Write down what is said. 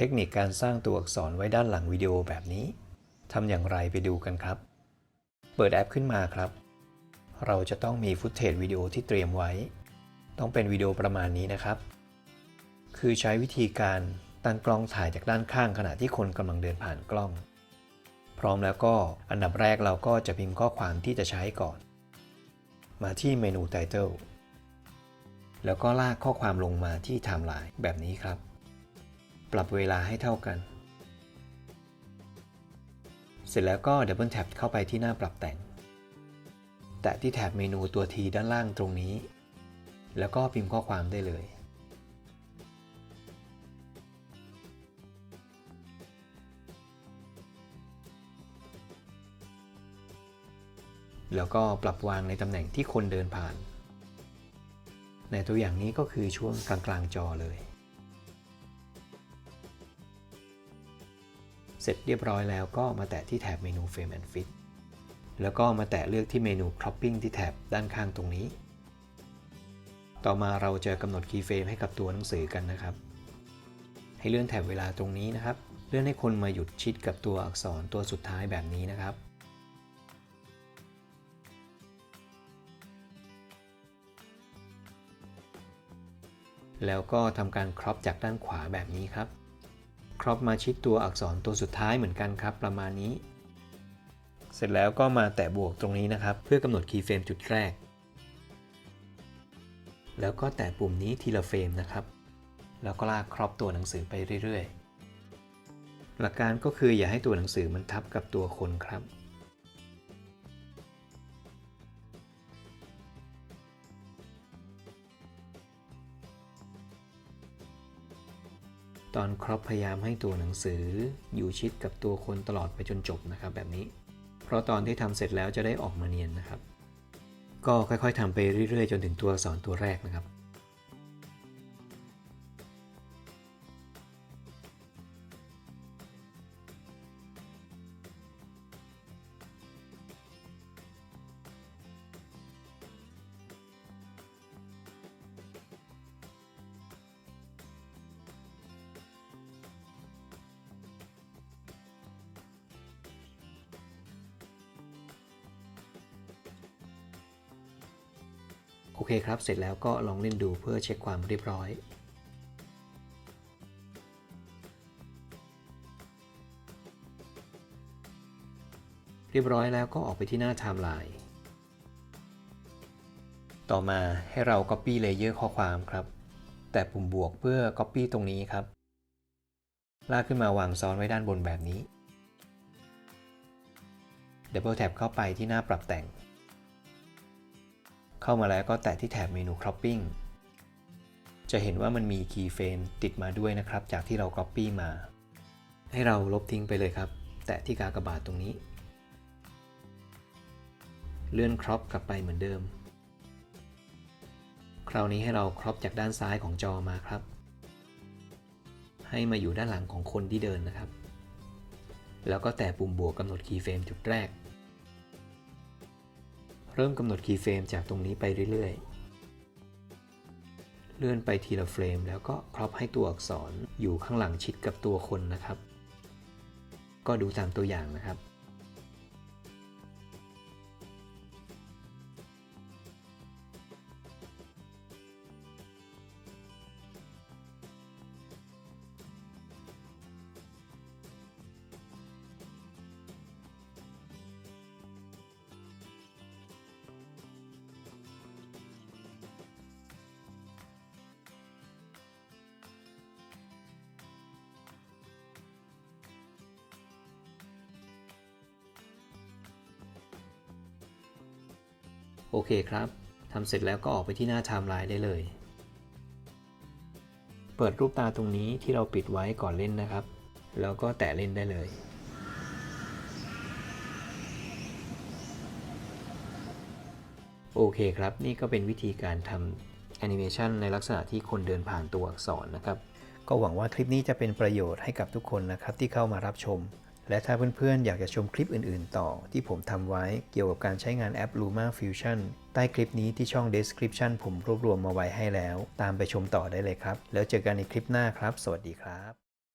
เทคนิคการสร้างตัวอักษรไว้ด้านหลังวิดีโอแบบนี้ทำอย่างไรไปดูกันครับ เปิดแอปขึ้นมาครับ เราจะต้องมีฟุตเทจวิดีโอที่เตรียมไว้ ต้องเป็นวิดีโอประมาณนี้นะครับ คือใช้วิธีการตั้งกล้องถ่ายจากด้านข้างขณะที่คนกำลังเดินผ่านกล้อง พร้อมแล้วก็อันดับแรกเราก็จะพิมพ์ข้อความที่จะใช้ก่อน มาที่เมนู Title แล้วก็ลากข้อความลงมาที่ Timeline แบบนี้ครับ ปรับเวลาให้เท่ากัน เสร็จแล้วก็ดับเบิลแท็บเข้าไปที่หน้าปรับแต่ง แตะที่แถบเมนูตัว T ด้านล่างตรงนี้ แล้วก็พิมพ์ข้อความได้เลยแล้วก็ปรับวางในตำแหน่งที่คนเดินผ่าน ในตัวอย่างนี้ก็คือช่วงกลางๆจอเลย ร็จเรียบร้อยแล้วก็มาแตะที่แถบเมนู Frame and Fit แล้วก็มาแตะเลือกที่เมนู Cropping ที่แถบด้านข้างตรงนี้ ต่อมาเราจะกำหนด Keyframe ให้กับตัวหนังสือกันนะครับ ให้เลื่อนแถบเวลาตรงนี้นะครับ เลื่อนให้คนมาหยุดชิดกับตัวอักษรตัวสุดท้ายแบบนี้นะครับแล้วก็ทำการครอปจากด้านขวาแบบนี้ครับ ครอปมาชิดตัวอักษรตัวสุดท้ายเหมือนกันครับ ประมาณนี้ เสร็จแล้วก็มาแตะบวกตรงนี้นะครับ เพื่อกำหนดคีย์เฟรมจุดแรก แล้วก็แตะปุ่มนี้ทีละเฟรมนะครับ แล้วก็ลากครอปตัวหนังสือไปเรื่อยๆ หลักการก็คืออย่าให้ตัวหนังสือมันทับกับตัวคนครับ ตอนครอปพยายามให้ตัวหนังสืออยู่ชิดกับตัวคนตลอดไปจนจบนะครับแบบนี้ เพราะตอนที่ทำเสร็จแล้วจะได้ออกมาเนียนนะครับ ก็ค่อยๆทำไปเรื่อยๆ จนถึงตัวอักษรตัวแรกนะครับ โอเคครับ เสร็จแล้วก็ลองเล่นดูเพื่อเช็คความเรียบร้อยเรียบร้อยแล้วก็ออกไปที่หน้าไทม์ไลน์ ต่อมาให้เรา Copy Layer ข้อความครับ แต่ปุ่มบวกเพื่อ Copy ตรงนี้ครับ ลากขึ้นมาวางซ้อนไว้ด้านบนแบบนี้ Double Tap เข้าไปที่หน้าปรับแต่ง เข้ามาแล้วก็แตะที่แถบเมนู cropping จะเห็นว่ามันมี keyframe ติดมาด้วยนะครับ จากที่เรา copy มา ให้เราลบทิ้งไปเลยครับ แตะที่กากบาทตรงนี้ เลื่อน crop กลับไปเหมือนเดิม คราวนี้ให้เรา crop จากด้านซ้ายของจอมาครับ ให้มาอยู่ด้านหลังของคนที่เดินนะครับ แล้วก็แตะปุ่มบวกกำหนด keyframe จุดแรก เริ่มกำหนดคีย์เฟรมจากตรงนี้ไปเรื่อยๆ เลื่อนไปทีละเฟรมแล้วก็ครอปให้ตัวอักษรอยู่ข้างหลังชิดกับตัวคนนะครับ ก็ดูตามตัวอย่างนะครับ โอเคครับทำเสร็จแล้วก็ออกไปที่หน้าไทม์ไลน์ได้เลย เปิดรูปตาตรงนี้ที่เราปิดไว้ก่อนเล่นนะครับ แล้วก็แตะเล่นได้เลยโอเคครับ นี่ก็เป็นวิธีการทำแอนิเมชันในลักษณะที่คนเดินผ่านตัวอักษรนะครับ ก็หวังว่าคลิปนี้จะเป็นประโยชน์ให้กับทุกคนนะครับที่เข้ามารับชม และถ้าเพื่อนๆ อยากจะชมคลิปอื่นๆ ต่อที่ผมทำไว้เกี่ยวกับการใช้งานแอป Luma Fusion ใต้คลิปนี้ที่ช่อง Description ผมรวบรวมมาไว้ให้แล้ว ตามไปชมต่อได้เลยครับ แล้วเจอกันในคลิปหน้าครับ สวัสดีครับ